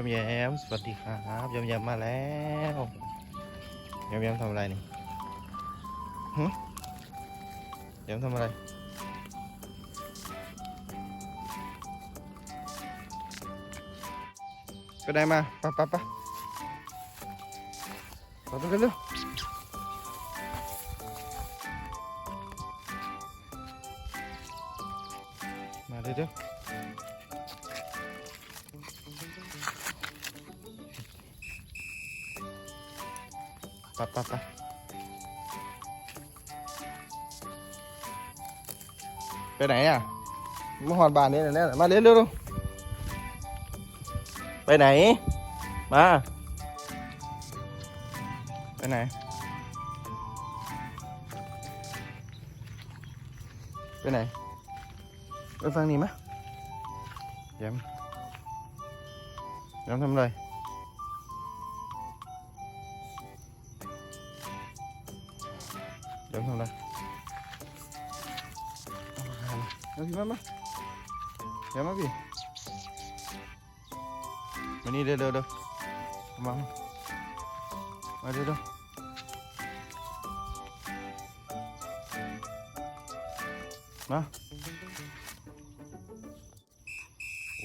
ยำแยมสวัสดีครับยำแยมมาแล้วยำแยมทำอะไรนี่หึยำทำอะไรไปไหนมาไปะปะปะไปไปเร็วมาเร็ว ไปะปะปไปไหนอะมาหอดบานนี่แน่ๆมาเร็วเร็วไปไหน มา ไปไหน ไปไหน ไปฟังนี่มะยำยำทำอะไร ย้ำทำอะไรเอามามาเอาพี่มามาย้ำมาพี่มานี่เร็วเร็วเร็วมามามาดูดูมา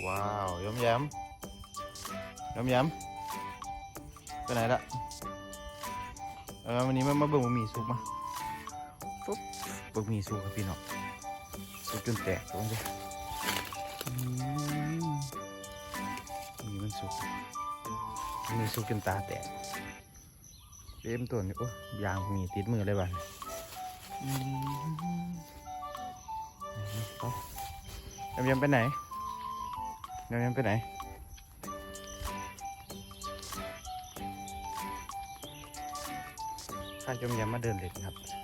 ว้าวยำยำยำยำไปไหนละเออวันนี้มามาเบิ่งมี่สุกมา บะหมี่สุกครับพี่น้องสุกจนแตกตรงนี้มนี่มันสุกมีสุกจนตาแตกเต็มตัวนี่โอ้ยางมีติดมือเลยบ้านยำยำไปไหนยำยำไปไหนข้ายำยำมาเดินเล่นครับ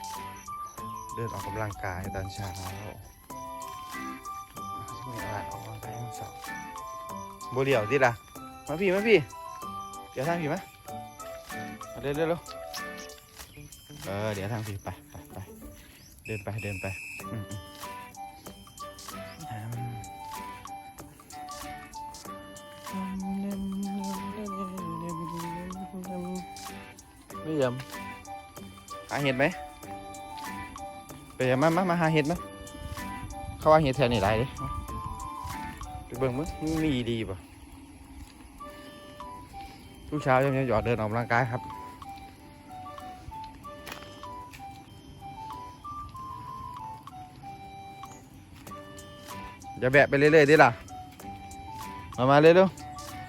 เดินออกกำลังกายตอนเช้าไม่อาจออกกำลังกายทั้งสองโบเหลียวดิล่ะ มาพี่ มาพี่ เดี๋ยวทางพี่มามาเดินเร็วเร็วเออ เดี๋ยวทางพี่ไปไปไปเดินไปเดินไปอืมไม่ยำหาเห็ดไหม ไปมามามาหาเห็ดไหมเขาว่าเห็ดแถวนี้ไรดิไปเบิ่งมั้งมีดีป่ะทุกเช้าจะมีหยอดเดินออกกำลังกายครับอย่าแบะไปเรื่อยๆดิล่ะ มา มาเร็ว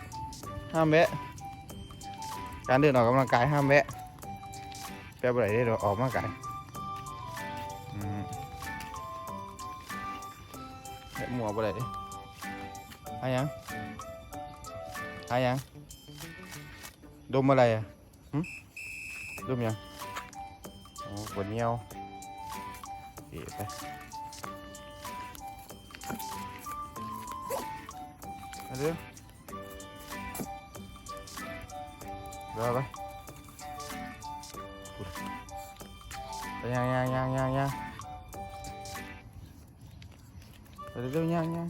ๆห้ามแวะการเดินออกกำลังกายห้ามแวะแปะไปไหนได้เดี๋ยวออกกำลังกาย แวะหมัวไปไหนดิหายังหายังดมอะไรอะหึดมยังโอ้ปวดเนียวเอ๋ไปมาเร็วรอไปไปยังยังยังยังยัง Rồi đưa nhau nha.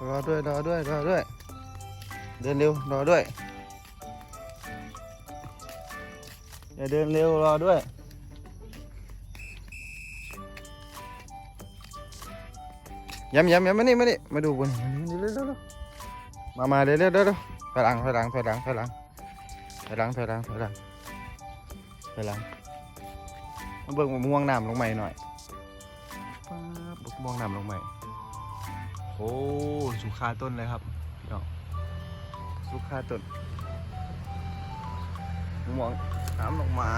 Rồi đuôi, rồi đuôi, rồi đuôi Đưa lưu, rồi đuôi อย่าเดินเร็วรอด้วย ย้ำย้ำย้ำมานี่มานี่มาดูบนมานี่เร็วเร็วมามาเร็วเร็วเร็วเร็วถอยหลังถอยหลังถอยหลังถอยหลังถอยหลังถอยหลังถอยหลังถอยหลังมาเบิ่งม่วงน้ำลงใหม่หน่อยป๊าบม่วงน้ำลงใหม่โอ้สุขาต้นเลยครับพี่น้องสุขาต้นม่วง น้ำดอกไม้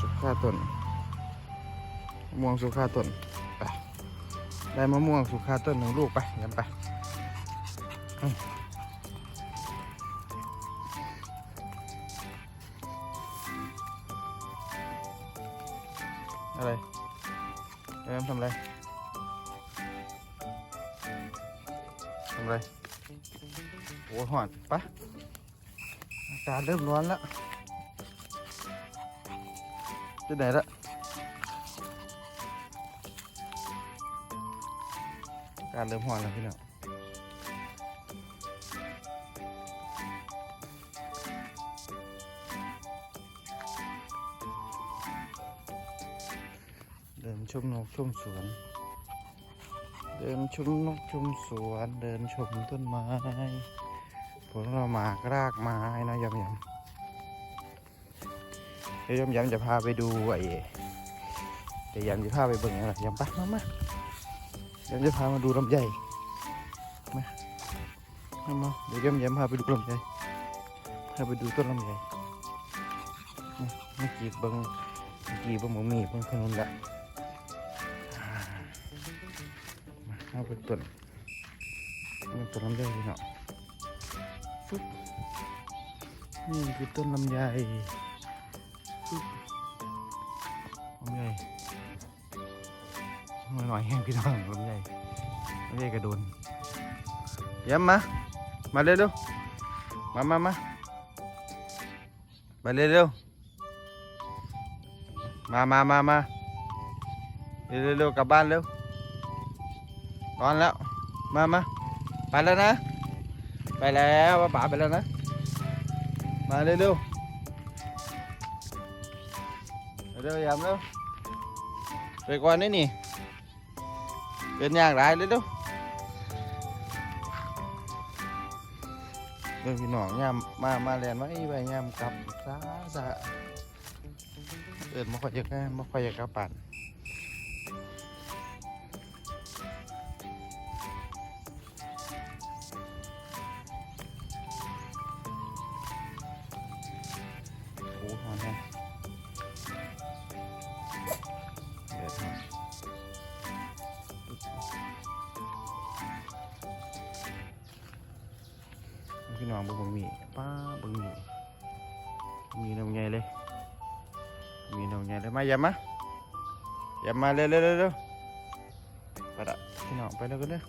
สุขาต้นมะม่วงสุขาต้นไปได้มะม่วงสุขาต้นหนึ่งลูกไปยันไปอะไรเอ็มทำอะไรทำอะไรโอ้ยหอนปะากาศเริ่มร้อนแล้วจะไหนละกาศเริ่มร้อนแล้วพี่น้องเดินชมนกชมสวน เดินชมนกชมสวน เดินชมต้นไม้ ผลเราหมากรากไม้นะยำยำเดี๋ยวยำยำจะพาไปดูไอ้เดี๋ยวยำจะพาไปเบิ่งอะไรยำปะมามายำจะพามาดูลำไยมามามาเดี๋ยวยำยำพาไปดูลำไยพาไปดูต้นลำไยนี่เมื่อกี้เบิ่งเมื่อกี้เบิ่งหมูมีเบิ่งขนุนละมาเอาเป็นต้นเป็นต้นลำไยพี่เนาะ นี่คือต้นลำไยลำไยหน่อยหน่อยแห้งพี่น้องลำไยลำไยกระโดนย้ำมา มาเร็วเร็วๆมามามามาเร็วเร็วๆมามามามาเร็วเร็วกลับบ้านเร็วนอนแล้ว มามาไปแล้วนะ ไปแล้วป้าป๋าไปแล้วนะ มาเร็วเร็วเร็วๆยามเร็วไปก่อนนี่นี่เป็นอย่างไรเร็วเร็ พี่น้องบึงมีป้าบึงมีมีนมใหญ่เลย มีนมใหญ่เลยมาอย่ามาอย่ามาเร็วเร็วเร็วเร็วไปละพี่น้องไปแล้วกันเด้อ